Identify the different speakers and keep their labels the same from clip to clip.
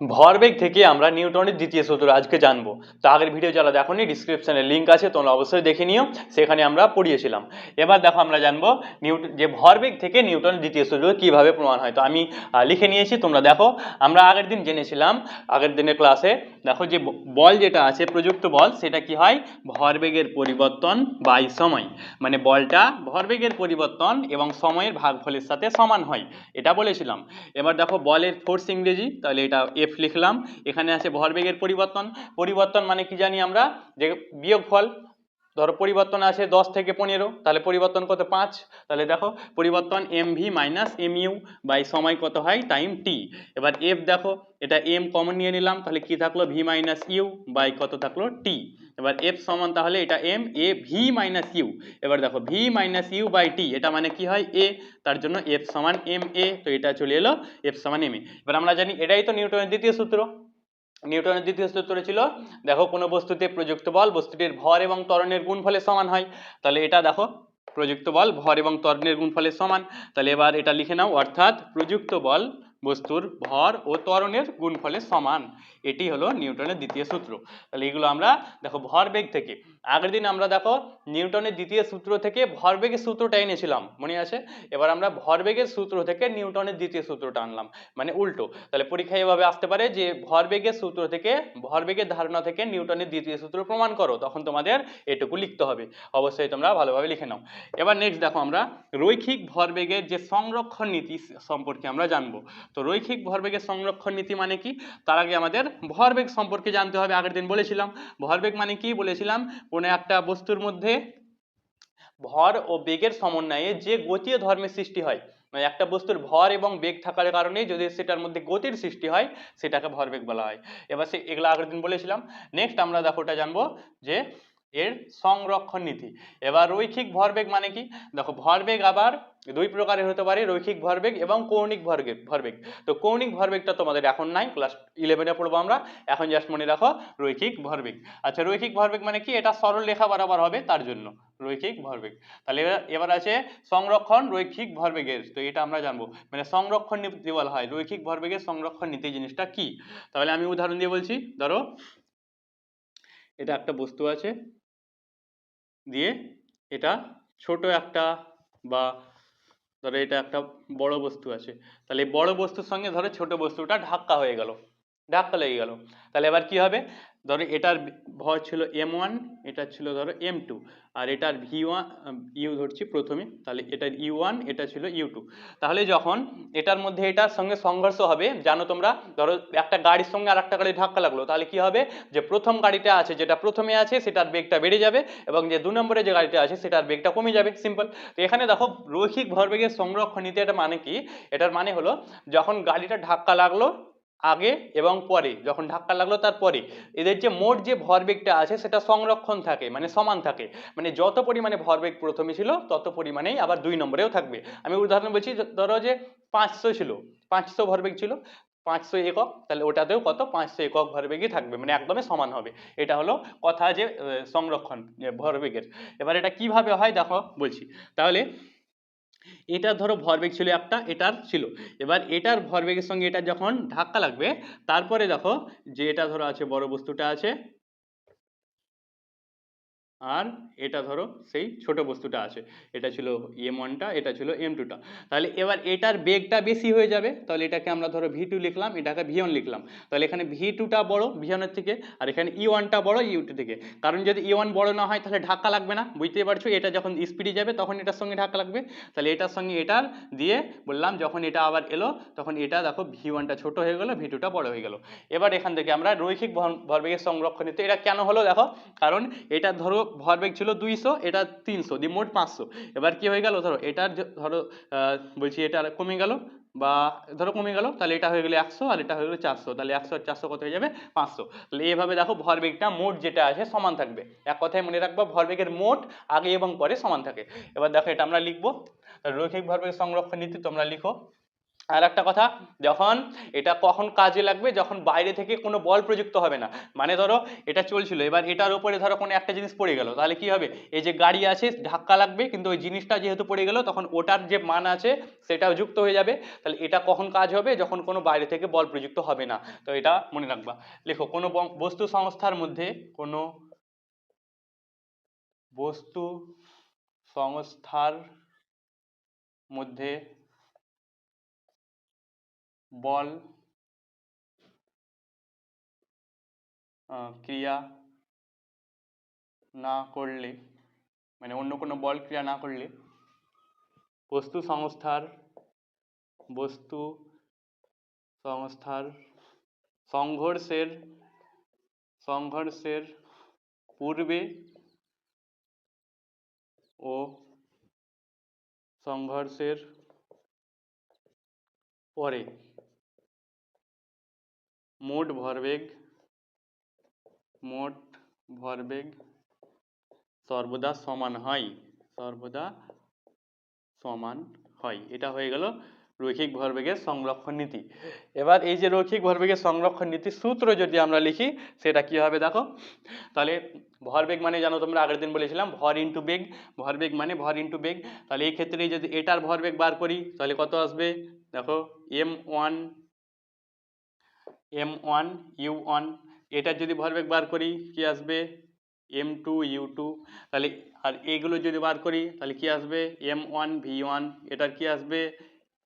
Speaker 1: ভরবেগ থেকে আমরা নিউটনের দ্বিতীয় সূত্র আজকে জানব। তো আগের ভিডিও যারা দেখোনি ডিসক্রিপশনে লিঙ্ক আছে, তোমরা অবশ্যই দেখে নিও। সেখানে আমরা পড়িয়েছিলাম। এবার দেখো আমরা জানব নিউটন যে ভরবেগ থেকে নিউটনের দ্বিতীয় সূত্র কীভাবে প্রমাণ হয়। তো আমি লিখে নিয়েছি, তোমরা দেখো। আমরা আগের দিন জেনেছিলাম, আগের দিনের ক্লাসে দেখো যে বল যেটা আছে, প্রযুক্ত বল, সেটা কি হয়? ভরবেগের পরিবর্তন বাই সময়। মানে বলটা ভরবেগের পরিবর্তন এবং সময়ের ভাগফলের সাথে সমান হয়। এটা বলেছিলাম। এবার দেখো বলের ফোর্স ইংরেজি, তাহলে এটা এফ লিখলাম এখানে আছে ভরবেগের পরিবর্তন। পরিবর্তন মানে কি জানি আমরা? যে বিয়োগফল ধরো পরিবর্তন আছে দশ থেকে পনেরো, তাহলে পরিবর্তন কত? পাঁচ। তাহলে দেখো, পরিবর্তন M V minus M U by সময় কত হয়? টাইম টি এবার এফ দেখো, এটা এম কমন নিয়ে নিলাম, তাহলে কি থাকল? ভি মাইনাস ইউ বাই কত থাকল? টি এবার এফ সমান তাহলে এটা M A V minus U এবার দেখো V minus U by T এটা মানে কি হয়? এ তার জন্য এফ সমান এম এ তো এটা চলে এলো এফ সমান এম এ এবার আমরা জানি, এটাই তো নিউটনের দ্বিতীয় সূত্র। নিউটনের দ্বিতীয় সূত্র ছিল, দেখো কোনো বস্তুতে প্রযুক্ত বল বস্তুটির ভর এবং ত্বরণের গুণফলের সমান হয়। তাহলে এটা দেখো, প্রযুক্ত বল, ভর এবং ত্বরণের গুণফলের সমান। তাহলে এবার এটা লিখে নাও, অর্থাৎ প্রযুক্ত বল বস্তুর ভর ও ত্বরণের গুণফলের সমান। এটি হলো নিউটনের দ্বিতীয় সূত্র। তাহলে এগুলো আমরা দেখো ভরবেগ থেকে। আগের দিন আমরা দেখো নিউটনের দ্বিতীয় সূত্র থেকে ভরবেগের সূত্রটা এনেছিলাম। মনে আছে? এবার আমরা ভরবেগের সূত্র থেকে নিউটনের দ্বিতীয় সূত্রটা আনলাম। মানে উল্টো। তাহলে পরীক্ষায় এভাবে আসতে পারে যে ভরবেগের সূত্র থেকে ভরবেগের ধারণা থেকে নিউটনের দ্বিতীয় সূত্র প্রমাণ করো। তখন তোমাদের এটুকু লিখতে হবে। অবশ্যই তোমরা ভালোভাবে লিখে নাও। এবার নেক্সট দেখো আমরা রৈখিক ভরবেগের যে সংরক্ষণ নীতি সম্পর্কে আমরা জানব। তো রৈখিক ভরবেগের সংরক্ষণ নীতি মানে কি? তার আগে আমাদের ভরবেগ সম্পর্কে জানতে হবে, আগের দিন বলেছিলাম। ভরবেগ মানে কি বলেছিলাম? কোনো একটা বস্তুর মধ্যে ভর ও বেগের সমন্বয়ে যে গতীয় ধর্মের সৃষ্টি হয় মানে একটা বস্তুর ভর এবং বেগ থাকার কারণে যদি সেটার মধ্যে গতির সৃষ্টি হয়, সেটাকে ভরবেগ বলা হয়। এবার সে এগুলো আগের দিন বলেছিলাম। নেক্সট আমরা দেখো, ওটা জানব যে এর সংরক্ষণ নীতি। এবার রৈখিক ভরবেগ মানে কি? দেখো, ভরবেগ আবার দুই প্রকারের হতে পারে, রৈখিক ভরবেগ এবং কৌণিক ভরবেগ ভরবেগ। তো কৌণিক ভরবেগটা তোমাদের এখন নাই ক্লাস ইলেভেনে পড়ব আমরা। এখন জাস্ট মনে রাখো, রৈখিক ভরবেগ। আচ্ছা রৈখিক ভরবেগ মানে কি? এটা সরল রেখা বরাবর হবে তার জন্য, রৈখিক ভরবেগ। তাহলে এবার আছে সংরক্ষণ রৈখিক ভরবেগের। তো এটা আমরা জানব। মানে সংরক্ষণ নীতি বলা হয়। রৈখিক ভরবেগের সংরক্ষণ নীতি জিনিসটা কি? তাহলে আমি উদাহরণ দিয়ে বলছি, ধরো, এটা একটা বস্তু আছে দিয়ে এটা ছোট একটা বা ধরো এটা একটা বড় বস্তু আছে। তাহলে বড় বস্তুর সঙ্গে ধরো ছোট বস্তুটা ধাক্কা হয়ে গেল। ধাক্কা লেগে গেল। তাহলে এবার কি হবে? ধরো এটার ভর ছিল এম ওয়ান এটা ছিল ধরো এম টু আর এটার ভি ওয়ান ইউ ধরছি প্রথমে। তাহলে এটার ইউ ওয়ান এটা ছিল ইউ টু তাহলে যখন এটার মধ্যে এটার সঙ্গে সংঘর্ষ হবে, জানো তোমরা, ধরো একটা গাড়ির সঙ্গে আর একটা গাড়ি ধাক্কা লাগল, তাহলে কি হবে? যে প্রথম গাড়িটা আছে, যেটা প্রথমে আছে, সেটার বেগটা বেড়ে যাবে এবং যে দু নম্বরে যে গাড়িটা আছে, সেটার বেগটা কমে যাবে। সিম্পল তো এখানে দেখো, রৈখিক ভরবেগের সংরক্ষণ নীতি এটা মানে কি? এটার মানে হলো, যখন গাড়িটা ধাক্কা লাগল আগে এবং পরে, যখন ধাক্কা লাগল তারপরে। এদের যে মোট যে ভরবেগটা আছে, সেটা সংরক্ষণ থাকে মানে সমান থাকে। মানে যত পরিমাণে ভরবেগ প্রথমে ছিল, তত পরিমাণেই আবার দুই নম্বরেও থাকবে। আমি উদাহরণ বলছি ধরো যে পাঁচশো ছিল, পাঁচশো ভরবেগ ছিল, পাঁচশো একক, তাহলে ওটাতেও কত? পাঁচশো একক ভরবেগই থাকবে মানে একদমই সমান হবে। এটা হলো কথা যে সংরক্ষণ ভরবেগের। এবার এটা কীভাবে হয়? দেখো, বলছি। তাহলে এটা ধরো ভরবেগ ছিল একটা, এটার ছিল। এবার এটার ভরবেগের সঙ্গে এটা যখন ধাক্কা লাগবে, তারপরে দেখো যে এটা ধরো আছে, বড় বস্তুটা আছে আর এটা ধরো সেই ছোট বস্তুটা আছে। এটা ছিল এম ওয়ানটা এটা ছিল এম টুটা তাহলে এবার এটার বেগটা বেশি হয়ে যাবে, তাহলে এটাকে আমরা ধরো ভি টু লিখলাম, এটাকে ভি ওয়ান লিখলাম। তাহলে এখানে ভি টুটা বড় ভি ওয়ানের থেকে, আর এখানে ই ওয়ানটা বড় ইউ টু থেকে। কারণ যদি ই ওয়ান বড় না হয়, তাহলে ধাক্কা লাগবে না, বুঝতেই পারছ? এটা যখন স্পিডে যাবে, তখন এটার সঙ্গে ধাক্কা লাগবে। তাহলে এটার সঙ্গে এটার দিয়ে বললাম, যখন এটা আবার এলো, তখন এটা দেখো ভি ওয়ানটা ছোটো হয়ে গেলো ভি টুটা বড় হয়ে গেল। এবার এখান থেকে আমরা রৈখিক ভর- ভরবেগের সংরক্ষণ নিতে এটা কেন হলো দেখো? কারণ এটা ধরো ভরবেগ ছিল দুইশো, এটা তিনশো দিয়ে মোট পাঁচশো। এবার কি হয়ে গেল? ধরো, এটার ধরো বলছি এটা কমে গেল, বা ধরো কমে গেল, তাহলে এটা হয়ে গেলে একশো, আর এটা হয়ে গেলো চারশো, তাহলে একশো আর চারশো কত হয়ে যাবে? পাঁচশো। তাহলে এভাবে দেখো ভরবেগটা মোট যেটা আছে সমান থাকবে। এক কথায় মনে রাখব ভরবেগের মোট আগে এবং পরে সমান থাকে। এবার দেখো এটা আমরা লিখব। রৈখিক ভরবেগ সংরক্ষণ নীতি তোমরা লিখো। আর একটা কথা, যখন এটা কখন কাজে লাগবে? যখন বাইরে থেকে কোনো বল প্রযুক্ত হবে না। মানে ধরো, এটা চলছিল, এবার এটার উপরে ধরো কোনো একটা জিনিস পড়ে গেল, তাহলে কি হবে? এই যে গাড়ি আছে, ধাক্কা লাগবে, কিন্তু ওই জিনিসটা যেহেতু পড়ে গেল, তখন ওটার যে মান আছে, সেটাও যুক্ত হয়ে যাবে। তাহলে এটা কখন কাজ হবে? যখন কোনো বাইরে থেকে বল প্রযুক্ত হবে না। তো এটা মনে রাখবা। লেখো, কোনো বস্তু সংস্থার মধ্যে কোনো বস্তু সংস্থার মধ্যে বল ক্রিয়া না করলে মানে অন্য কোনো বল ক্রিয়া না করলে বস্তু সংস্থার বস্তু সংস্থার সংঘর্ষের সংঘর্ষের পূর্বে ও সংঘর্ষের পরে মোট ভরবেগ মোট ভরবেগ সর্বদা সমান হয়, সর্বদা সমান হয়। এটা হয়ে গেল রৈখিক ভরবেগের সংরক্ষণ নীতি। এবার এই যে রৈখিক ভরবেগের সংরক্ষণ নীতির সূত্র যদি আমরা লিখি, সেটা কি হবে দেখো? তাহলে ভরবেগ মানে জানো তোমরা আগের দিন বলেছিলাম, ভর ইন্টু বেগ, ভরবেগ মানে ভর ইন্টু বেগ। তাহলে এই ক্ষেত্রে যদি এটার ভরবেগ বার করি, তাহলে কত আসবে? দেখো M one M one U one এটার যদি ভরবেগ বার করি, কি আসবে? এম টু ইউ টু তাহলে, আর এগুলো যদি বার করি, তাহলে কি আসবে? এম ওয়ান ভি ওয়ান এটার কি আসবে?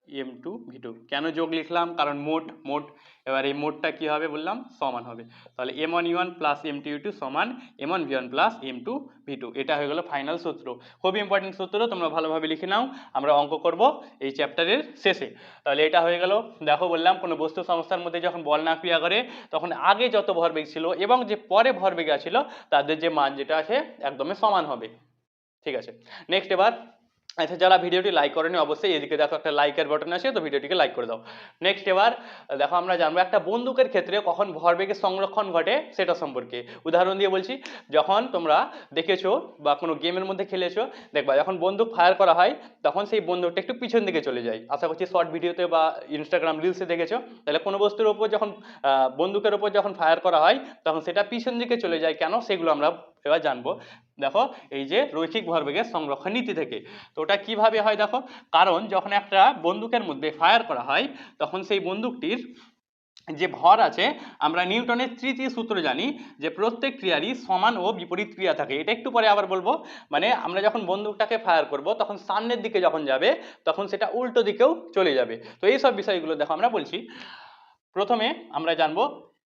Speaker 1: এম টু ভি টু কেন যোগ লিখলাম? কারণ মোট মোট। এবার এই মোটটা কি হবে বললাম? সমান হবে। তাহলে M one U one plus M two U two সমান M one V one plus M two V two এটা হয়ে গেল ফাইনাল সূত্র। খুবই ইম্পর্টেন্ট সূত্র, তোমরা ভালোভাবে লিখে নাও। আমরা অঙ্ক করব এই চ্যাপ্টারের শেষে। তাহলে এটা হয়ে গেল। দেখো বললাম, কোনো বস্তু সংস্থার মধ্যে যখন বল না ক্রিয়া করে, তখন আগে যত ভরবেগ ছিল এবং যে পরে ভরবেগ ছিল তাদের যে মান যেটা আছে একদমই সমান হবে। ঠিক আছে। নেক্সট এবার আচ্ছা যারা ভিডিওটি লাইক করেনি, অবশ্যই এদিকে দেখো একটা লাইকের বাটন আছে তো ভিডিওটিকে লাইক করে দাও। নেক্সট এবার দেখো আমরা জানব একটা বন্দুকের ক্ষেত্রে কখন ভরবেগের সংরক্ষণ ঘটে, সেটা সম্পর্কে। উদাহরণ দিয়ে বলছি, যখন তোমরা দেখেছ বা কোনো গেমের মধ্যে খেলেছো, দেখবা যখন বন্দুক ফায়ার করা হয়, তখন সেই বন্দুকটা একটু পিছন দিকে চলে যায়। আশা করছি শর্ট ভিডিওতে বা ইনস্টাগ্রাম রিলসে দেখেছ। তাহলে কোনো বস্তুর ওপর যখন বন্দুকের ওপর যখন ফায়ার করা হয়, তখন সেটা পিছন দিকে চলে যায়। কেন? সেগুলো আমরা এবার জানব, দেখো এই যে রৈখিক ভরবেগের সংরক্ষণ নীতি থেকে। তো ওটা কীভাবে হয় দেখো? কারণ যখন একটা বন্দুকের মধ্যে ফায়ার করা হয়, তখন সেই বন্দুকটির যে ভর আছে, আমরা নিউটনের তৃতীয় সূত্র জানি যে প্রত্যেক ক্রিয়ারই সমান ও বিপরীত ক্রিয়া থাকে। এটা একটু পরে আবার বলব। মানে আমরা যখন বন্দুকটাকে ফায়ার করব, তখন সামনের দিকে যখন যাবে, তখন সেটা উল্টো দিকেও চলে যাবে। তো এই সব বিষয়গুলো দেখো আমরা বলছি। প্রথমে আমরা জানব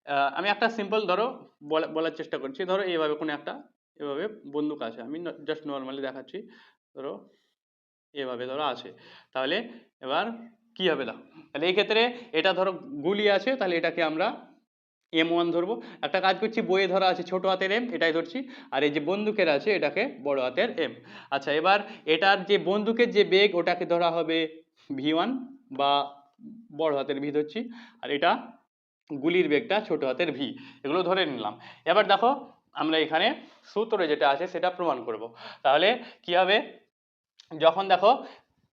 Speaker 1: আমি একটা সিম্পল ধরো, বলা- বলার চেষ্টা করছি। ধরো এইভাবে কোনো একটা এভাবে বন্দুক আছে। আমি জাস্ট নর্মালি দেখাচ্ছি। ধরো এভাবে ধরো আছে। তাহলে এবার কি হবে দাও তাহলে এই ক্ষেত্রে এটা ধরো গুলি আছে, তাহলে এটাকে আমরা এম ওয়ান ধরবো। একটা কাজ করছি, বইয়ে ধরা আছে ছোট হাতের এম এটাই ধরছি। আর এই যে বন্দুকের আছে, এটাকে বড় হাতের এম আচ্ছা এবার এটার যে বন্দুকের যে বেগ ওটাকে ধরা হবে ভি ওয়ান বা বড় হাতের ভি ধরছি। আর এটা গুলির বেগটা ছোট হাতের ভি, এগুলো ধরে নিলাম। এবার দেখো, আমরা এখানে সূত্রে যেটা আছে সেটা প্রমাণ করব। তাহলে কি হবে? যখন দেখো,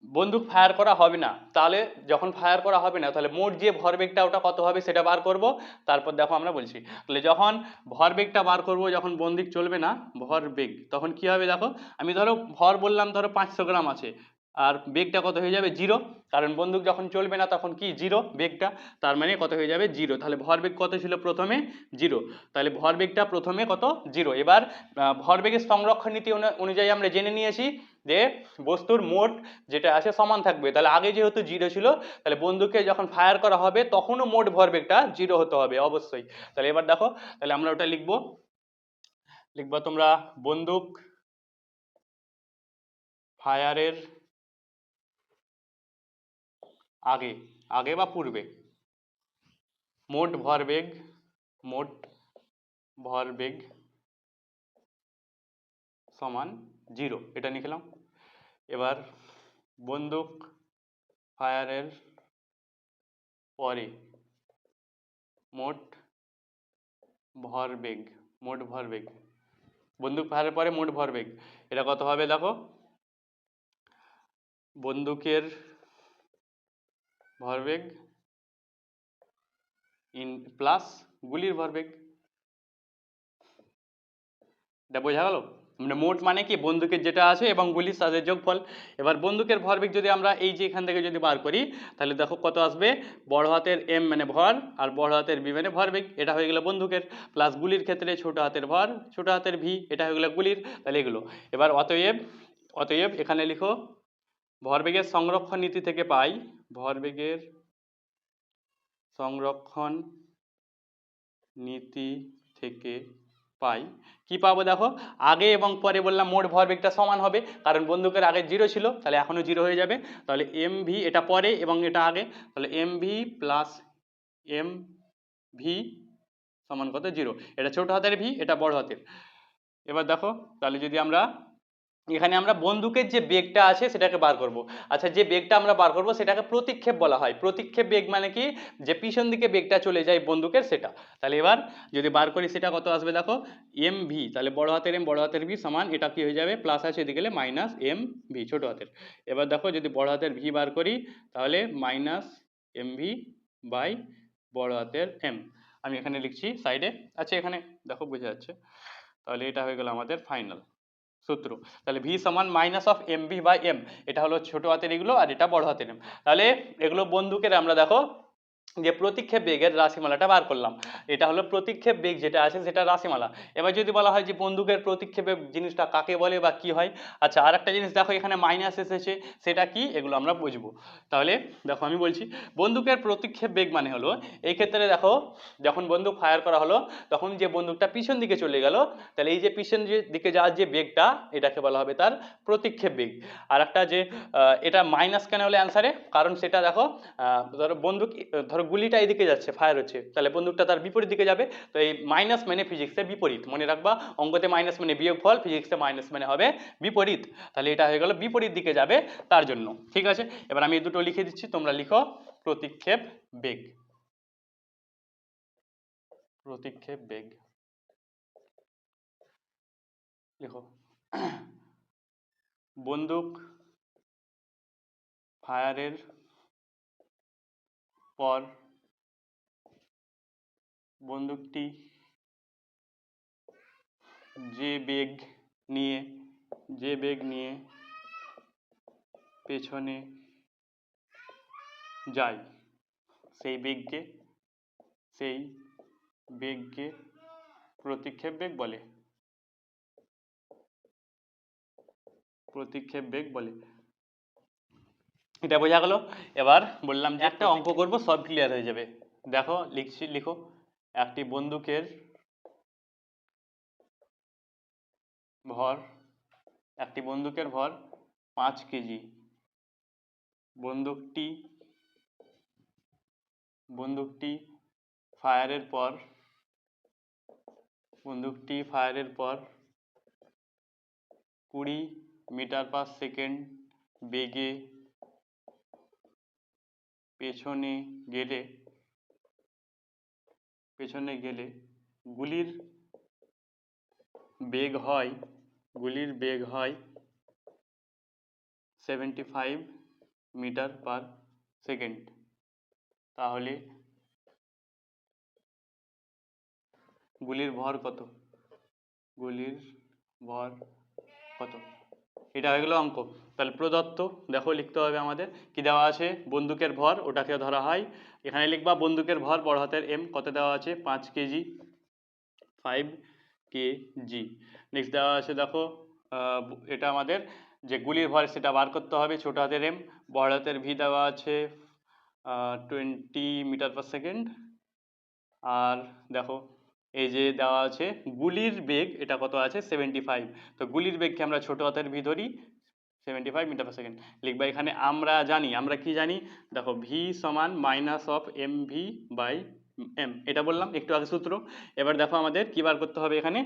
Speaker 1: বন্দুক ফায়ার করা হবে না, তাহলে যখন ফায়ার করা হবে না, তাহলে মোট যে ভরবেগটা ওটা কত হবে সেটা বার করব। তারপর দেখো আমরা বলছি, তাহলে যখন ভরবেগটা বার করব, যখন বন্দুক চলবে না ভরবেগ তখন কি হবে দেখো? আমি ধরো, ভর বললাম ধরো পাঁচশো গ্রাম আছে আর বেগটা কত হয়ে যাবে জিরো কারণ বন্দুক যখন চলবে না, তখন কি জিরো বেগটা? তার মানে কত হয়ে যাবে জিরো তাহলে ভরবেগ কত ছিল প্রথমে? জিরো তাহলে ভরবেগটা প্রথমে কত? জিরো এবার ভরবেগের সংরক্ষণ নীতি অনু- অনুযায়ী আমরা জেনে নিয়েছি যে বস্তুর মোট যেটা আছে সমান থাকবে। তাহলে আগে যেহেতু জিরো ছিল, তাহলে বন্দুকে যখন ফায়ার করা হবে, তখনও মোট ভরবেগটা জিরো হতে হবে, অবশ্যই। তাহলে এবার দেখো, তাহলে আমরা ওটা লিখব। লিখবা তোমরা বন্দুক ফায়ারের আগে আগে বা পূর্বে? মোট ভরবেগ মোট ভরবেগ সমান জিরো, এটা লিখলাম এবার বন্দুক ফায়ারের পরে মোট ভরবেগ মোট ভরবেগ, বন্দুক ফায়ারের পরে মোট ভরবেগ, এটা কত হবে দেখো? বন্দুকের ভরবেগ ইন প্লাস গুলির ভরবেগ এটা বোঝা গেল? মানে মোট মানে কি? বন্দুকের যেটা আছে এবং গুলির সাথে যোগফল। এবার বন্দুকের ভরবেগ যদি আমরা এই যে এখান থেকে যদি বার করি, তাহলে দেখো কত আসবে? বড় হাতের এম মানে ভর আর বড় হাতের বি মানে ভরবেগ এটা হয়ে গেলো বন্দুকের। প্লাস গুলির ক্ষেত্রে ছোট হাতের ভর, ছোট হাতের ভি এটা হয়ে গেলো গুলির। তাহলে এগুলো। এবার অতএব অতএব এখানে লিখো ভরবেগের সংরক্ষণ নীতি থেকে পাই। ভরবেগের সংরক্ষণ নীতি থেকে পাই। কি পাবো দেখো? আগে এবং পরে বললাম মোট ভরবেগটা সমান হবে। কারণ বন্দুকের আগে জিরো ছিল, তাহলে এখনও জিরো হয়ে যাবে। তাহলে এম ভি এটা পরে এবং এটা আগে। তাহলে M V plus M V সমান কত? জিরো এটা ছোট হাতের ভি এটা বড় হাতের। এবার দেখো, তাহলে যদি আমরা এখানে আমরা বন্দুকের যে বেগটা আছে সেটাকে বার করব। আচ্ছা যে বেগটা আমরা বার করব সেটাকে প্রতিক্ষেপ বলা হয়। প্রতিক্ষেপ বেগ মানে কি? যে পিছন দিকে বেগটা চলে যায় বন্দুকের সেটা। তাহলে এবার যদি বার করি সেটা কত আসবে দেখো? এম ভি তাহলে বড় হাতের এম বড় হাতের ভি সমান, এটা কি হয়ে যাবে? প্লাস আছে এদিকে গেলে মাইনাস এম ভি ছোট হাতের। এবার দেখো যদি বড় হাতের ভি বার করি, তাহলে মাইনাস এম ভি বাই বড় হাতের এম আমি এখানে লিখছি সাইডে আচ্ছা এখানে দেখো বোঝা যাচ্ছে। তাহলে এটা হয়ে গেল আমাদের ফাইনাল সূত্র। তাহলে ভি সমান minus of M V by M এটা হলো ছোটো হাতের এগুলো আর এটা বড় হাতের এম তাহলে এগুলো বন্দুকের আমরা দেখো যে প্রতিক্ষেপ বেগের রাশিমালাটা বার করলাম। এটা হলো প্রতিক্ষেপ বেগ যেটা আছে সেটা রাশিমালা। এবার যদি বলা হয় যে বন্দুকের প্রতিক্ষেপে জিনিসটা কাকে বলে বা কি হয় আচ্ছা আর একটা জিনিস দেখো এখানে মাইনাস এসেছে সেটা কি? এগুলো আমরা বুঝব। তাহলে দেখো আমি বলছি বন্দুকের প্রতিক্ষেপ বেগ মানে হলো এই ক্ষেত্রে দেখো যখন বন্দুক ফায়ার করা হলো তখন যে বন্দুকটা পিছন দিকে চলে গেল তাহলে এই যে পিছন দিকে যাওয়ার যে বেগটা এটাকে বলা হবে তার প্রতিক্ষেপ বেগ। আর একটা যে এটা মাইনাস কেন হলো অ্যান্সারে কারণ সেটা দেখো ধরো বন্দুক আহ, ধরো গুলিটা এদিকে যাচ্ছে ফায়ার হচ্ছে। তাহলে বন্দুকটা তার বিপরীত দিকে যাবে। তো এই মাইনাস মানে ফিজিক্সের বিপরীত। মনে রাখবা, অঙ্কতে মাইনাস মানে বিয়োগ ফল ফিজিক্সে মাইনাস মানে হবে বিপরীত। তাহলে এটা হয়ে গেল বিপরীত দিকে যাবে তার জন্য। ঠিক আছে? এবার আমি এই দুটো লিখে দিচ্ছি, তোমরা লিখো প্রতিক্ষেপ বেগ। প্রতিক্ষেপ বেগ। লিখো। বন্দুক ফায়ারের পর বন্দুকটি যে বেগ নিয়ে, যে বেগ নিয়ে পেছনে যায়, সেই বেগকে সেই বেগকে প্রতিক্ষেপ বেগ বলে। প্রতিক্ষেপ বেগ বলে। এটা বোঝা গেল। এবার বললাম যে একটা অঙ্ক করব সব ক্লিয়ার হয়ে যাবে। দেখো লিখছি লিখো। একটি বন্দুকের ভর একটি বন্দুকের ভর পাঁচ কেজি। বন্দুকটি বন্দুকটি ফায়ারের পর বন্দুকটি ফায়ারের পর কুড়ি মিটার পার সেকেন্ড বেগে পেছনে গেলে পেছনে গেলে গুলির বেগ হয়, গুলির বেগ হয় seventy five metre per second তাহলে গুলির ভর কত? গুলির ভর কত? এটা হয়ে গেলো অঙ্ক। তাহলে প্রদত্ত, দেখো লিখতে হবে আমাদের, কি দেওয়া আছে? বন্দুকের ভর ওটাকে ধরা হয়। এখানে লিখবা বন্দুকের ভর, বড় হাতের এম কত দেওয়া আছে? পাঁচ কেজি ফাইভ কেজি। নেক্সট দেওয়া আছে, দেখো এটা আমাদের, যে গুলির ভর, সেটা বার করতে হবে, ছোট হাতের এম বড় হাতের ভি দেওয়া আছে টোয়েন্টি মিটার পার সেকেন্ড আর দেখো এই যে দেওয়া আছে গুলির বেগ, এটা কত আছে? সেভেন্টি ফাইভ তো গুলির বেগকে আমরা ছোট হাতের ভি ধরি seventy five metre per second লিখবা। এখানে আমরা জানি, আমরা কি জানি? দেখো ভি সমান minus of M V by M এটা বললাম, একটু আগে সূত্র। এবার দেখো আমাদের কি বার করতে হবে এখানে?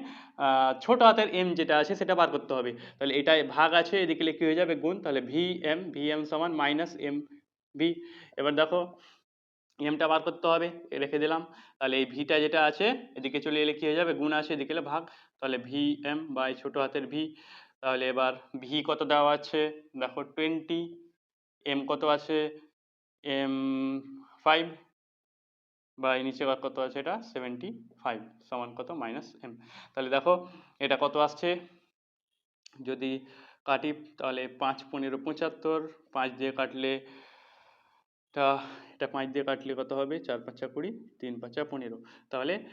Speaker 1: ছোট হাতের এম যেটা আছে, সেটা বার করতে হবে। তাহলে এটাই ভাগ আছে, এদিকে লিখে হয়ে যাবে? গুণ। তাহলে ভি এম ভি এম সমান মাইনাস এম ভি এবার দেখো এমটা বার করতে হবে রেখে দিলাম। তাহলে এই ভিটা যেটা আছে, এদিকে চলে এলে কি হয়ে যাবে? গুণ আছে এদিকে ভাগ। তাহলে ভি এম বাই ছোট হাতের ভি তাহলে এবার ভি কত দেওয়া আছে? দেখো টোয়েন্টি এম কত আছে? এম ফাইভ বা এই নিচে কত আছে এটা? সেভেন্টি ফাইভ সমান কত? মাইনাস এম তাহলে দেখো এটা কত আসছে? যদি কাটি, তাহলে পাঁচ পনেরো পঁচাত্তর, পাঁচ দিয়ে কাটলে তা এটা পাঁচ দিয়ে কাটলে কত হবে? চার পাঁচা কুড়ি, তিন পাঁচা পনেরো। তাহলে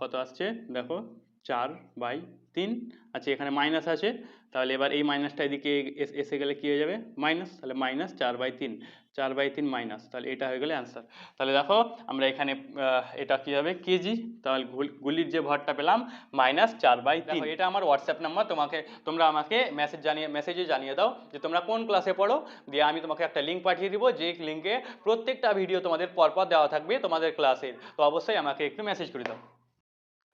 Speaker 1: কত আসছে? দেখো, চার বাই তিন। আচ্ছা এখানে মাইনাস আছে। তাহলে এবার এই মাইনাসটা এদিকে এস- গেলে কী হয়ে যাবে? মাইনাস। তাহলে মাইনাস চার বাই তিন। চার বাই তিন মাইনাস তাহলে এটা হয়ে গেলে অ্যান্সার তাহলে দেখো, আমরা এখানে এটা কী হবে? কেজি তাহলে গুল- গুলির যে ভরটা পেলাম মাইনাস চার বাই তিন। এটা আমার হোয়াটসঅ্যাপ নাম্বার তোমাকে, তোমরা আমাকে মেসেজ জানিয়ে মেসেজে জানিয়ে দাও যে তোমরা কোন ক্লাসে পড়ো। দিয়ে আমি তোমাকে একটা লিঙ্ক পাঠিয়ে দিব, যে লিঙ্কে প্রত্যেকটা ভিডিও তোমাদের পরপর দেওয়া থাকবে তোমাদের ক্লাসের তো অবশ্যই আমাকে একটু মেসেজ করে দাও।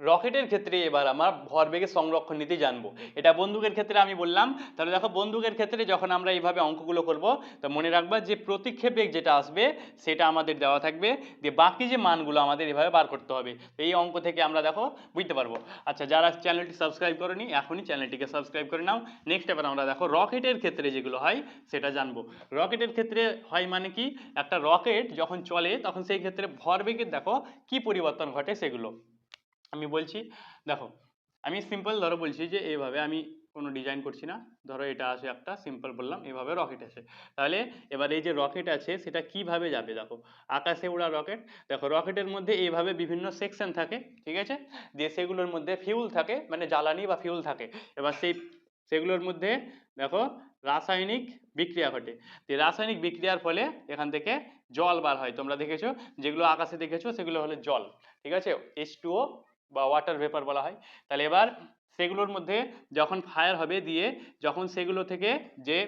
Speaker 1: রকেটের ক্ষেত্রে এবার আমার ভরবেগের সংরক্ষণ নীতি জানব। এটা বন্দুকের ক্ষেত্রে আমি বললাম। তাহলে দেখো, বন্দুকের ক্ষেত্রে যখন আমরা এইভাবে অঙ্কগুলো করব, তো মনে রাখবা যে প্রতিক্ষেপ বেগ যেটা আসবে, সেটা আমাদের দেওয়া থাকবে। দিয়ে বাকি যে মানগুলো আমাদের এভাবে বার করতে হবে। এই অঙ্ক থেকে আমরা দেখো, বুঝতে পারব। আচ্ছা যারা চ্যানেলটি সাবস্ক্রাইব করেনি, এখনই চ্যানেলটিকে সাবস্ক্রাইব করে নাও। নেক্সট এবার আমরা দেখো, রকেটের ক্ষেত্রে যেগুলো হয়, সেটা জানব। রকেটের ক্ষেত্রে হয় মানে কি? একটা রকেট যখন চলে, তখন সেই ক্ষেত্রে ভরবেগের দেখো, কি পরিবর্তন ঘটে সেগুলো। আমি বলছি, দেখো, আমি সিম্পল ধরো বলছি যে এইভাবে আমি কোনো ডিজাইন করছি না। ধরো এটা আছে একটা সিম্পল বললাম, এভাবে রকেট আছে। তাহলে এবার এই যে রকেট আছে, সেটা কীভাবে যাবে? দেখো, আকাশে উড়া রকেট দেখো রকেটের মধ্যে এইভাবে বিভিন্ন সেকশন থাকে, ঠিক আছে? দিয়ে সেগুলোর মধ্যে ফিউল থাকে মানে জ্বালানি বা ফিউল থাকে। এবার সেই সেগুলোর মধ্যে, দেখো, রাসায়নিক বিক্রিয়া ঘটে। যে রাসায়নিক বিক্রিয়ার ফলে এখান থেকে জল বার হয়। তোমরা দেখেছ? যেগুলো আকাশে দেখেছ, সেগুলো হলো জল, ঠিক আছে? এইচ টুও বা ওয়াটার ভেপার বলা হয়। তাহলে এবার সেগুলোর মধ্যে যখন ফায়ার হবে দিয়ে, যখন সেগুলো থেকে যে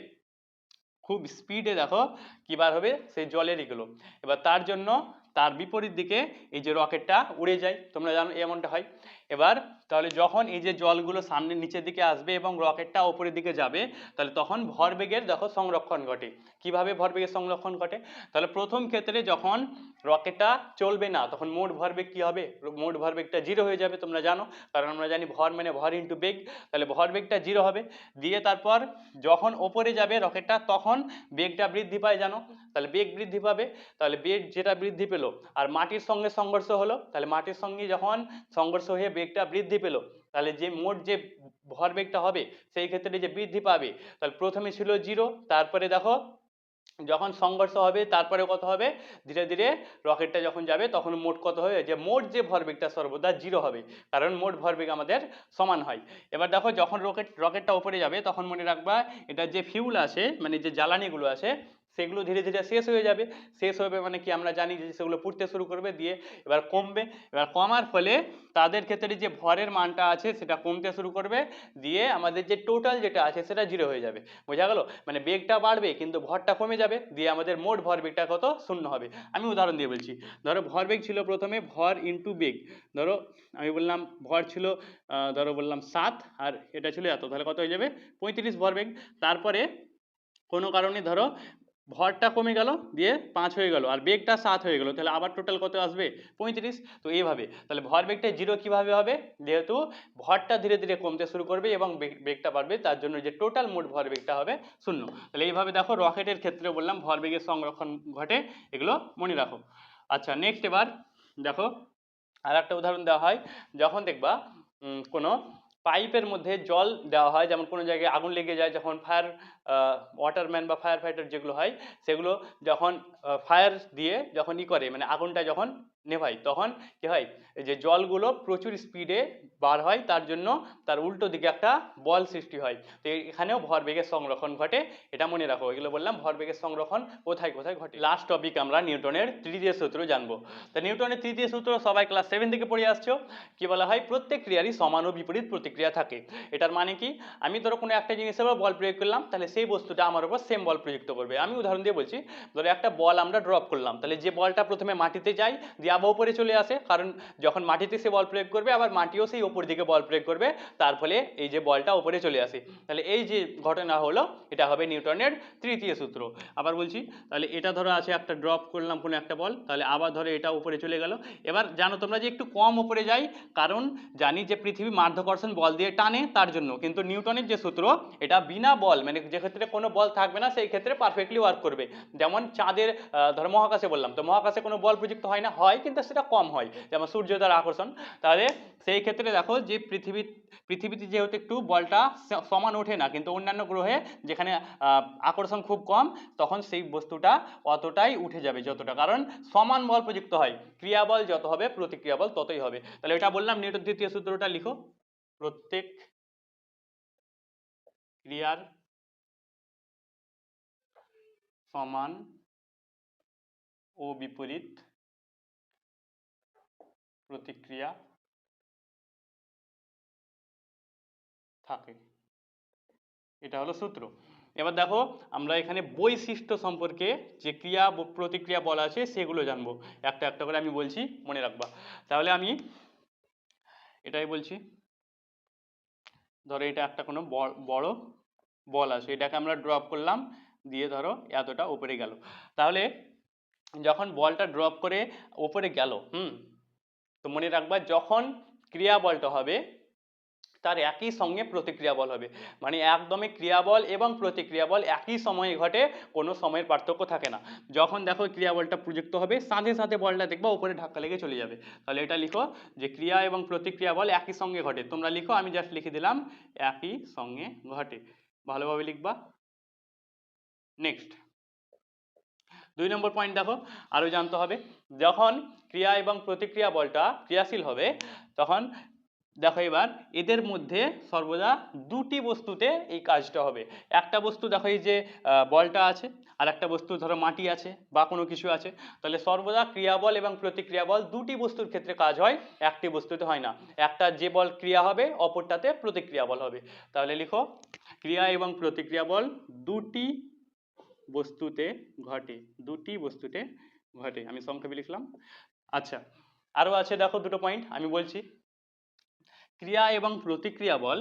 Speaker 1: খুব স্পিডে দেখো কি বার হবে? সেই জলের এগুলো। এবার তার জন্য তার বিপরীত দিকে এই যে রকেটটা উড়ে যায়। তোমরা জানো এমনটা হয়। এবার তাহলে যখন এই যে জলগুলো সামনের নিচের দিকে আসবে এবং রকেটটা ওপরের দিকে যাবে, তাহলে তখন ভরবেগের দেখো সংরক্ষণ ঘটে। কীভাবে ভরবেগের সংরক্ষণ ঘটে? তাহলে প্রথম ক্ষেত্রে যখন রকেটটা চলবে না, তখন মোট ভরবেগ কি হবে? মোট ভরবেগটা জিরো হয়ে যাবে, তোমরা জানো। কারণ আমরা জানি ভর মানে ভর ইন্টু বেগ তাহলে ভরবেগটা জিরো হবে। দিয়ে তারপর যখন ওপরে যাবে রকেটটা, তখন বেগটা বৃদ্ধি পায়, জানো? তাহলে বেগ বৃদ্ধি পাবে। তাহলে বেগ যেটা বৃদ্ধি পেল, আর মাটির সঙ্গে সংঘর্ষ হলো। তাহলে মাটির সঙ্গে যখন সংঘর্ষ হয়ে বেগটা বৃদ্ধি পেল, তাহলে যে মোট যে ভরবেগটা হবে, সেই ক্ষেত্রে যে বৃদ্ধি পাবে, তাহলে প্রথমে ছিল জিরো, তারপরে দেখো যখন সংঘর্ষ হবে, তারপরে কত হবে? ধীরে ধীরে রকেটটা যখন যাবে, তখন মোট কত হবে? যে মোট যে ভরবেগটা সর্বদা জিরো হবে, কারণ মোট ভরবেগ আমাদের সমান হয়। এবার দেখো যখন রকেট, রকেটটা উপরে যাবে, তখন মনে রাখবা, এটা যে ফিউল আছে মানে যে জ্বালানিগুলো আছে সেগুলো ধীরে ধীরে শেষ হয়ে যাবে। শেষ হবে মানে কি আমরা জানি যে সেগুলো পুড়তে শুরু করবে, দিয়ে এবার কমবে। এবার কমার ফলে তাদের ক্ষেত্রে যে ভরের মানটা আছে সেটা কমতে শুরু করবে, দিয়ে আমাদের যে টোটাল যেটা আছে সেটা জিরো হয়ে যাবে। বোঝা গেল? মানে বেগটা বাড়বে কিন্তু ভরটা কমে যাবে, দিয়ে আমাদের মোট ভরবেগটা কত? শূন্য হবে। আমি উদাহরণ দিয়ে বলছি। ধরো ভরবেগ ছিল প্রথমে ভর ইনটু বেগ। ধরো আমি বললাম ভর ছিল ধরো বললাম সাত, আর এটা ছিল এত, তাহলে কত হয়ে যাবে? পঁয়ত্রিশ ভরবেগ তারপরে কোনো কারণে ধরো ভরটা কমে গেল, দিয়ে পাঁচ হয়ে গেল, আর বেগটা সাত হয়ে গেল, তাহলে আবার টোটাল কত আসবে? পঁয়ত্রিশ। তো এইভাবে, তাহলে ভর বেগটা জিরো কীভাবে হবে? যেহেতু ভরটা ধীরে ধীরে কমতে শুরু করবে এবং বেগ- বেগটা বাড়বে, তার জন্য যে টোটাল মোট ভর বেগটা হবে শূন্য। তাহলে এইভাবে দেখো, রকেটের ক্ষেত্রে বললাম, ভর বেগের সংরক্ষণ ঘটে, এগুলো মনে রাখো। আচ্ছা নেক্সট এবার দেখো আর একটা উদাহরণ দেওয়া হয়। যখন দেখবা কোনো পাইপের মধ্যে জল দেওয়া হয়, যেমন কোনো জায়গায় আগুন লেগে যায়, যখন ফায়ার ওয়াটারম্যান বা ফায়ার ফাইটার যেগুলো হয়, সেগুলো যখন ফায়ার দিয়ে যখন ই করে মানে আগুনটা যখন নেভায়, তখন কি হয় যে জলগুলো প্রচুর স্পিডে বার হয়, তার জন্য তার উল্টো দিকে একটা বল সৃষ্টি হয়। তো এখানেও ভরবেগের সংরক্ষণ ঘটে, এটা মনে রাখো, এগুলো বললাম ভরবেগের সংরক্ষণ কোথায় কোথায় ঘটে। লাস্ট টপিক আমরা নিউটনের তৃতীয় সূত্র জানব। তা নিউটনের তৃতীয় সূত্র সবাই ক্লাস সেভেন থেকে পড়ে আসছো, কি বলা হয়, প্রত্যেক ক্রিয়ারই সমান ও বিপরীত প্রতিক্রিয়া থাকে। এটার মানে কি, আমি ধরো কোনো একটা জিনিসের বল প্রয়োগ করলাম, তাহলে সেই বস্তুটা আমার উপর সেম বল প্রযুক্ত করবে। আমি উদাহরণ দিয়ে বলছি, ধরো একটা বল আমরা ড্রপ করলাম, তাহলে যে বলটা প্রথমে মাটিতে যায়, দিয়ে আবার বা উপরে চলে আসে, কারণ যখন মাটিতে সে বল প্রয়োগ করবে, আবার মাটিও সেই ওপর দিকে বল প্রয়োগ করবে, তার ফলে এই যে বলটা ওপরে চলে আসে। তাহলে এই যে ঘটনা হলো, এটা হবে নিউটনের তৃতীয় সূত্র। আবার বলছি, তাহলে এটা ধরো আছে একটা ড্রপ করলাম কোনো একটা বল তাহলে আবার ধরো এটা উপরে চলে গেল। এবার জানো তোমরা যে একটু কম উপরে যাই, কারণ জানি যে পৃথিবী মাধ্যাকর্ষণ বল দিয়ে টানে, তার জন্য। কিন্তু নিউটনের যে সূত্র, এটা বিনা বল মানে যে ক্ষেত্রে কোনো বল থাকবে না, সেই ক্ষেত্রে পারফেক্টলি ওয়ার্ক করবে। যেমন চাঁদের ধরো মহাকাশে বললাম, তো মহাকাশে কোনো বল প্রযুক্ত হয় না, হয় কিন্তু সেটা কম হয়, যেমন সূর্য দ্বারা আকর্ষণ। তাহলে সেই ক্ষেত্রে দেখো যে পৃথিবী, পৃথিবীতে যেহেতু একটু বলটা সমান ওঠে না, কিন্তু অন্যান্য গ্রহে যেখানে আকর্ষণ খুব কম, তখন সেই বস্তুটা অতটাই উঠে যাবে যতটা। কারণ সমান বল প্রযুক্ত হয় ক্রিয়া বল যত হবে প্রতিক্রিয়া বল ততই হবে। তাহলে এটা বললাম, নিউটন দ্বিতীয় সূত্রটা লিখো। প্রত্যেক ক্রিয়ার সমান ও বিপরীত প্রতিক্রিয়া থাকে। এটা হলো সূত্র। এবার দেখো, আমরা এখানে বৈশিষ্ট্য সম্পর্কে যে ক্রিয়া প্রতিক্রিয়া বলা আছে, সেগুলো জানব। একটা একটা করে আমি বলছি, মনে রাখবা। তাহলে আমি এটাই বলছি। ধরো এটা একটা কোনো বড় বল আছে। এটাকে আমরা ড্রপ করলাম। দিয়ে ধরো এতটা উপরে গেল। তাহলে যখন বলটা ড্রপ করে ওপরে গেল, হুম, তো মনে রাখবা যখন ক্রিয়া বলটা হবে, তার একই সঙ্গে প্রতিক্রিয়া বল হবে। মানে একদমই ক্রিয়া বল এবং প্রতিক্রিয়া বল একই সময়ে ঘটে, কোনো সময়ের পার্থক্য থাকে না। যখন দেখো ক্রিয়া বলটা প্রযুক্ত হবে, সাথে সাথে বলটা দেখবা উপরে ধাক্কা লেগে চলে যাবে। তাহলে এটা লিখো যে ক্রিয়া এবং প্রতিক্রিয়া বল একই সঙ্গে ঘটে। তোমরা লিখো, আমি জাস্ট লিখে দিলাম, একই সঙ্গে ঘটে। ভালোভাবে লিখবা। নেক্সট দুই নম্বর পয়েন্ট দেখো আরও জানতে হবে। যখন ক্রিয়া এবং প্রতিক্রিয়া বলটা ক্রিয়াশীল হবে, তখন দেখো এবার এদের মধ্যে সর্বদা দুটি বস্তুতে এই কাজটা হবে। একটা বস্তু দেখো এই যে বলটা আছে, আর একটা বস্তু ধরো মাটি আছে বা কোনো কিছু আছে। তাহলে সর্বদা ক্রিয়া বল এবং প্রতিক্রিয়া বল দুটি বস্তুর ক্ষেত্রে কাজ হয়, একটি বস্তুতে হয় না। একটা যে বল ক্রিয়া হবে, অপরটাতে প্রতিক্রিয়া বল হবে। তাহলে লিখো, ক্রিয়া এবং প্রতিক্রিয়া বল দুটি বস্তুতে ঘটে, দুটি বস্তুতে ঘটে। আমি সংক্ষেপে লিখলাম। আচ্ছা আরও আছে দেখো দুটো পয়েন্ট আমি বলছি। ক্রিয়া এবং প্রতিক্রিয়া বল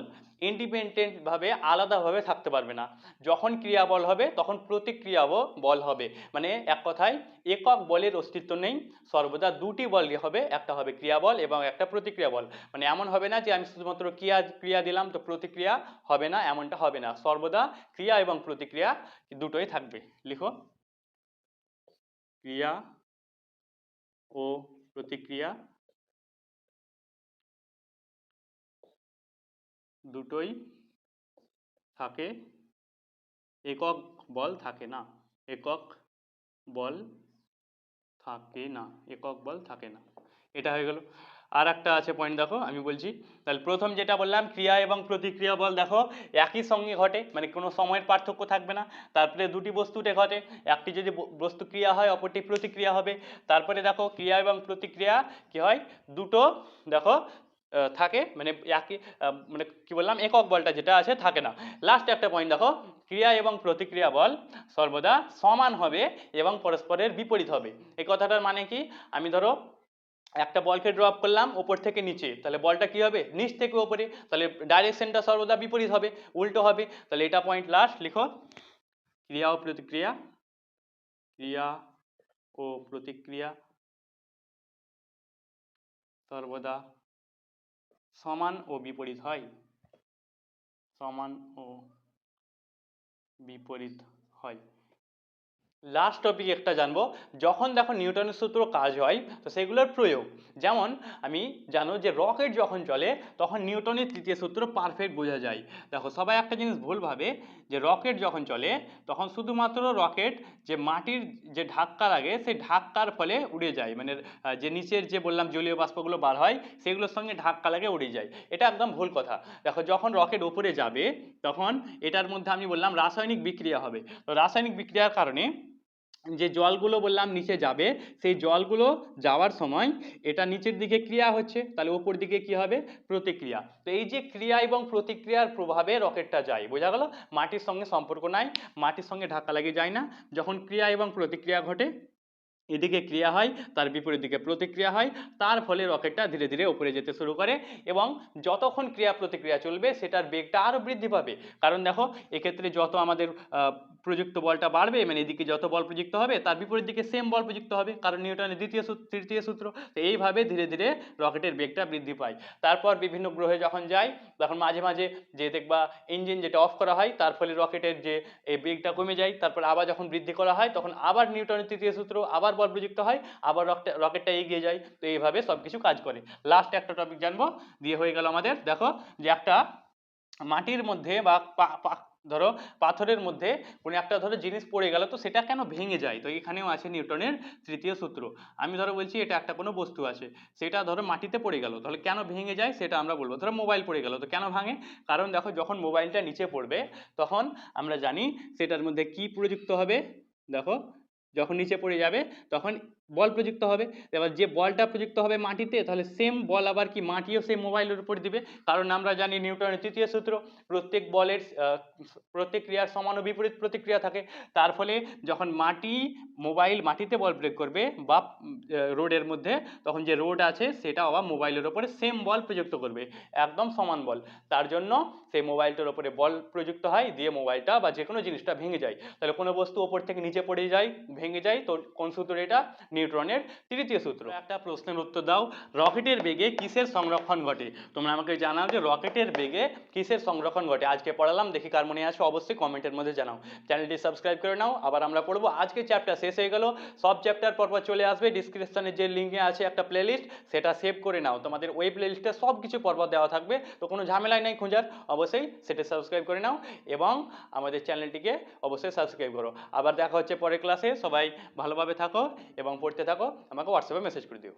Speaker 1: ইন্ডিপেন্ডেন্ট ভাবে আলাদাভাবে থাকতে পারবে না। যখন ক্রিয়া বল হবে, তখন প্রতিক্রিয়া বল হবে। মানে এক কথায়, একক বলের অস্তিত্ব নেই। সর্বদা দুটি বল হবে, একটা হবে ক্রিয়া বল এবং একটা প্রতিক্রিয়া বল। মানে এমন হবে না যে আমি শুধুমাত্র ক্রিয়া ক্রিয়া দিলাম তো প্রতিক্রিয়া হবে না, এমনটা হবে না। সর্বদা ক্রিয়া এবং প্রতিক্রিয়া দুটোই থাকবে। লিখো। ক্রিয়া ও প্রতিক্রিয়া দুটোই থাকে। একক বল থাকে না। একক বল থাকে না। একক বল থাকে না। এটা হয়ে গেল। আর একটা আছে পয়েন্ট দেখো, আমি বলছি। তাহলে প্রথম যেটা বললাম, ক্রিয়া এবং প্রতিক্রিয়া বল দেখো, একই সঙ্গে ঘটে মানে কোনো সময়ের পার্থক্য থাকবে না। তারপরে দুটি বস্তুতে ঘটে, একটি যদি বস্তু ক্রিয়া হয়, অপরটি প্রতিক্রিয়া হবে। তারপরে দেখো, ক্রিয়া এবং প্রতিক্রিয়া কি হয়? দুটো, দেখো থাকে। মানে একই মানে কি বললাম, একক বলটা যেটা আছে, থাকে না। লাস্ট একটা পয়েন্ট দেখো। ক্রিয়া এবং প্রতিক্রিয়া বল সর্বদা সমান হবে এবং পরস্পরের বিপরীত হবে। এই কথাটার মানে কি? আমি ধরো একটা বলকে ড্রপ করলাম ওপর থেকে নিচে। তাহলে বলটা কি হবে? নিচ থেকে ওপরে। তাহলে ডাইরেকশনটা সর্বদা বিপরীত হবে, উল্টো হবে। তাহলে এটা পয়েন্ট লাস্ট লিখো। ক্রিয়া ও প্রতিক্রিয়া। ক্রিয়া ও প্রতিক্রিয়া সর্বদা সমান ও বিপরীত হয়। সমান ও বিপরীত হয়। লাস্ট টপিক একটা জানব। যখন দেখো নিউটনের সূত্র কাজ হয়, তো সেগুলোর প্রয়োগ। যেমন, আমি জানো যে রকেট যখন চলে, তখন নিউটনের তৃতীয় সূত্র পারফেক্ট বোঝা যায়। দেখো, সবাই একটা জিনিস ভুল ভাবে, যে রকেট যখন চলে, তখন শুধুমাত্র রকেট যে মাটির যে ধাক্কা লাগে, সেই ধাক্কার ফলে উড়ে যায়। মানে যে নিচের যে বললাম জলীয় বাষ্পগুলো বার হয়, সেগুলোর সঙ্গে ধাক্কা লাগে, উড়ে যায়। এটা একদম ভুল কথা। দেখো, যখন রকেট ওপরে যাবে, তখন এটার মধ্যে আমি বললাম রাসায়নিক বিক্রিয়া হবে। তো রাসায়নিক বিক্রিয়ার কারণে যে জলগুলো বললাম নিচে যাবে, সেই জলগুলো যাওয়ার সময় এটা নিচের দিকে ক্রিয়া হচ্ছে, তাহলে ওপর দিকে কি হবে? প্রতিক্রিয়া। তো এই যে ক্রিয়া এবং প্রতিক্রিয়ার প্রভাবে রকেটটা যায়, বোঝা গেল? মাটির সঙ্গে সম্পর্ক নাই, মাটির সঙ্গে ধাক্কা লাগে যায় না। যখন ক্রিয়া এবং প্রতিক্রিয়া ঘটে এদিকে ক্রিয়া হয়, তার বিপরীত দিকে প্রতিক্রিয়া হয়, তার ফলে রকেটটা ধীরে ধীরে উপরে যেতে শুরু করে এবং যতক্ষণ ক্রিয়া প্রতিক্রিয়া চলবে, সেটার বেগটা আরও বৃদ্ধি পাবে। কারণ দেখো, এক্ষেত্রে যত আমাদের প্রযুক্ত বলটা বাড়বে মানে এদিকে যত বল প্রযুক্ত হবে, তার বিপরীত দিকে সেম বল প্রযুক্ত হবে, কারণ নিউটনের দ্বিতীয় সূত্র, তৃতীয় সূত্র, তো এইভাবে ধীরে ধীরে রকেটের বেগটা বৃদ্ধি পায়। তারপর বিভিন্ন গ্রহে যখন যায় তখন মাঝে মাঝে যে দেখবা ইঞ্জিন যেটা অফ করা হয়, তার ফলে রকেটের যে, এই বেগটা কমে যায়, তারপর আবার যখন বৃদ্ধি করা হয়, তখন আবার নিউটনের তৃতীয় সূত্র, আবার বল প্রযুক্ত হয়, আবার রকেটটা এগিয়ে যায়। তো এইভাবে সব কিছু কাজ করে। লাস্ট একটা টপিক জানব, দিয়ে হয়ে গেল আমাদের। দেখো যে একটা মাটির মধ্যে বা ধরো পাথরের মধ্যে কোনো একটা ধরো জিনিস পড়ে গেল, তো সেটা কেন ভেঙে যায়? তো এখানেও আছে নিউটনের তৃতীয় সূত্র। আমি ধরো বলছি এটা একটা কোনো বস্তু আছে, সেটা ধরো মাটিতে পড়ে গেল, তাহলে কেন ভেঙে যায় সেটা আমরা বলব। ধরো মোবাইল পড়ে গেল, তো কেন ভাঙে? কারণ দেখো যখন মোবাইলটা নিচে পড়বে, তখন আমরা জানি সেটার মধ্যে কি প্রযুক্ত হবে। দেখো যখন নিচে পড়ে যাবে তখন বল প্রযুক্ত হবে। এবার যে বলটা প্রযুক্ত হবে মাটিতে তাহলে সেম বল আবার কি মাটিও সেই মোবাইলের উপর দিবে। কারণ আমরা জানি নিউটনের তৃতীয় সূত্র প্রত্যেক বলের আহ, প্রত্যেক ক্রিয়ার সমান ও বিপরীত প্রতিক্রিয়া থাকে। তার ফলে যখন মাটি মোবাইল মাটিতে বল প্রয়োগ করবে বা রোডের মধ্যে তখন যে রোড আছে সেটা আবার মোবাইলের ওপরে সেম বল প্রযুক্ত করবে। একদম সমান বল। তার জন্য সেই মোবাইলটার ওপরে বল প্রযুক্ত হয় দিয়ে মোবাইলটা বা যে কোনো জিনিসটা ভেঙে যায়। তাহলে কোনো বস্তু ওপর থেকে নিচে পড়ে যায় ভেঙে যায় তো কোন সূত্র এটা? নিউটনের তৃতীয় সূত্র। একটা প্রশ্নের উত্তর দাও, রকেটের বেগে কিসের সংরক্ষণ ঘটে? তোমরা আমাকে জানাও যে রকেটের বেগে কিসের সংরক্ষণ ঘটে। আজকে পড়ালাম, দেখি কার মনে আছে, অবশ্যই কমেন্টের মধ্যে জানাও। চ্যানেলটি সাবস্ক্রাইব করে নাও। আবার আমরা পড়ব, আজকে চ্যাপ্টার শেষ হয়ে গেল। সব চ্যাপ্টার পরপর চলে আসবে। ডিসক্রিপশনে যে লিঙ্কে আছে একটা প্লেলিস্ট সেটা সেভ করে নাও। তোমাদের ওই প্লেলিস্টে সব কিছু পরপর দেওয়া থাকবে। তো কোনো ঝামেলাই নেই খোঁজার, অবশ্যই সেটা সাবস্ক্রাইব করে নাও এবং আমাদের চ্যানেলটিকে অবশ্যই সাবস্ক্রাইব করো। আবার দেখা হচ্ছে পরের ক্লাসে সবাই ভালোভাবে থাকো এবং পড়তে থাকো আমাকে হোয়াটসঅ্যাপে মেসেজ করে দিও।